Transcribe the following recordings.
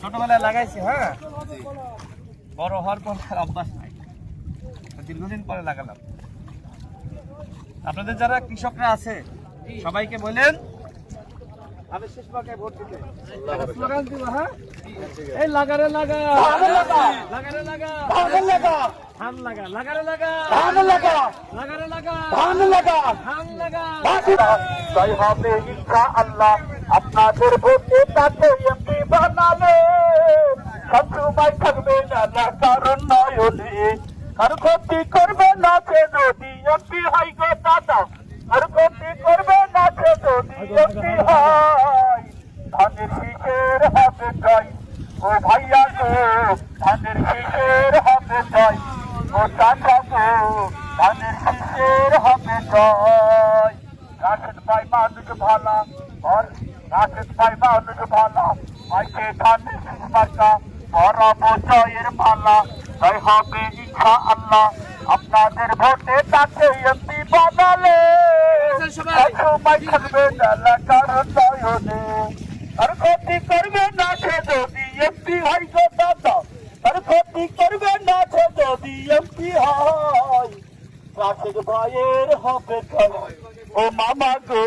ছোটবেলায় লাগাইছি হ্যাঁ? বড় হওয়ার পর অভ্যাস নাই। দীর্ঘদিন পরে লাগালাম। আপনাদের যারা কৃষকরা আছে সবাইকে বলেন আমি শেষ পাকায় ভোট দিতে। স্লোগান দিব হ্যাঁ? এই লাগারে লাগা। লাগারে লাগা। ধান লাগা। লাগারে লাগা। লাগারে লাগা। ধান লাগা। তাই হবে ইনশা আল্লাহ আপনাদের ভোটে তাতে এমপি বানালে। সবসময় থাকবে না কারণ নয়নে আর ক্ষতি করবে না সে যদি এমপি হয় গো দাদা। আর ক্ষতি করবে না সে যদি এমপি হয়। ধানের শীষের হবে জয় ও ভাইয়া গো, ধানের শীষের হবে জয় ও চাচা গো, ধানের শীষের হবে জয় রাশেদ ভাই মানুষ ভালা আর ভাই মানুষ ভালা মাইকে ধানের শীষ মার্কা বড় জয়ের মালা তাই হবে ইচ্ছা আল্লাহ আপনাদের ভোটে তাকে এমপি বানালে সবাই। থাকবে না কারণ নয়নে আর ক্ষতি করবে না সে যদি এমপি হয় গো দাদা আর ক্ষতি করবে না সে যদি এমপি হয় রাশেদ ভাইয়ের হবে ও মামা গো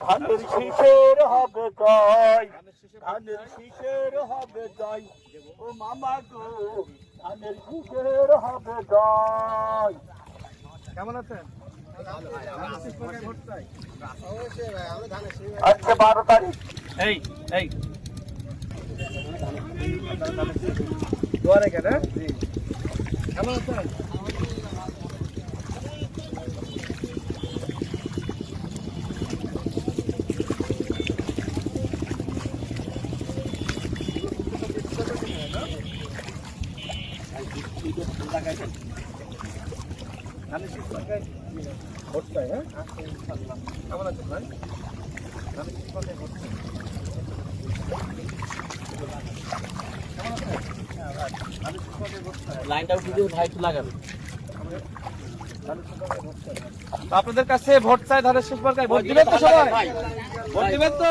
ধানের শীষের হবে জয় ধানের শীষের হবে জয়। ও মামা গো ধানের শীষের হবে জয়। কেমন আছেন? আজকে বারো তারিখ। এই এই। দুয়ারে কেন কেমন আছেন? হ্যাঁ? কেমন আছেন ভাই? ধানের শীষ পাকায় ভোট চাই লাইনটা উঠে দিয়ে ভাই একটু লাগাবে। তো আপনাদের কাছে ভোট চাই ধানের শেষ ভোট দিবেন তো সবাই? ভোট দিবেন তো?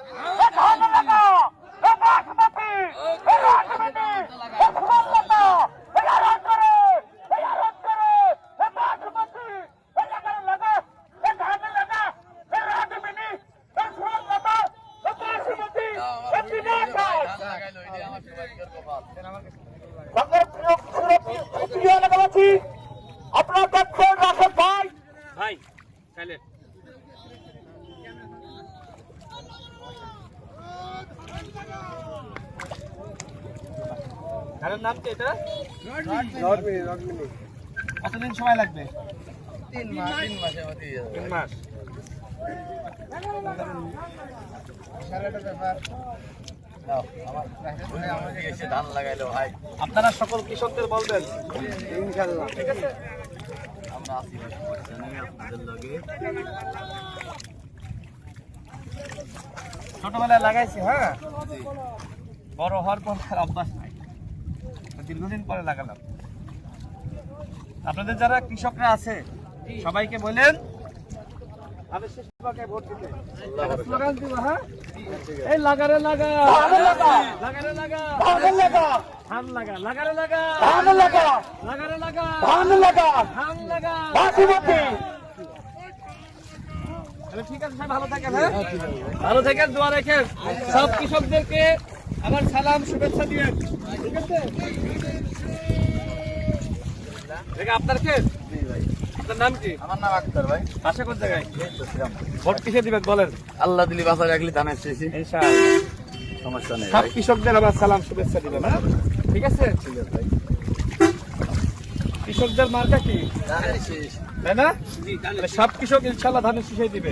আপনার দেখছেন রাশেদ ভাই ভাই সাইলেন্ট ধানের নাম কি এটা? কতদিন সময় লাগবে? তিন মাস ধান লাগাইলো ভাই। আপনারা সকল কৃষকদের বলবেন। ঠিক আছে? আমরা আসি আপনাদের লগে। ছোটবেলায় লাগাইছি হ্যাঁ? বড় হওয়ার পর অভ্যাস দীর্ঘদিন পরে লাগালাম। আপনাদের যারা কৃষকরা আছে সবাইকে বলেন হ্যাঁ লাগা। লাগারে লাগা। ধান লাগা। লাগারে লাগা। লাগা। ধান লাগা। ঠিক আছে ভালো থাকেন হ্যাঁ? ভালো থাকেন দোয়া রেখেন। সব কৃষকদেরকে আমার সালাম শুভেচ্ছা দিবেন ঠিক আছে? আপনার কে? আপনার নাম কি? আমার নাম আক্তার ভাই। আশা কোন জায়গায়? ভোট কিসে দিবেন বলেন? আল্লাহ দিলি বাসা রাখলি ধানের শেষে। সমস্যা নেই সব কৃষকদের আমার সালাম শুভেচ্ছা দিবেন হ্যাঁ? ঠিক আছে? কৃষকদের মার্কা কি? ধানের শেষ। তাই না? সব কৃষক ইনশাল্লাহ ধানের শীষে দিবে।